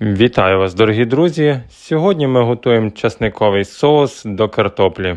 Вітаю вас, дорогі друзі! Сьогодні ми готуємо часниковий соус до картоплі.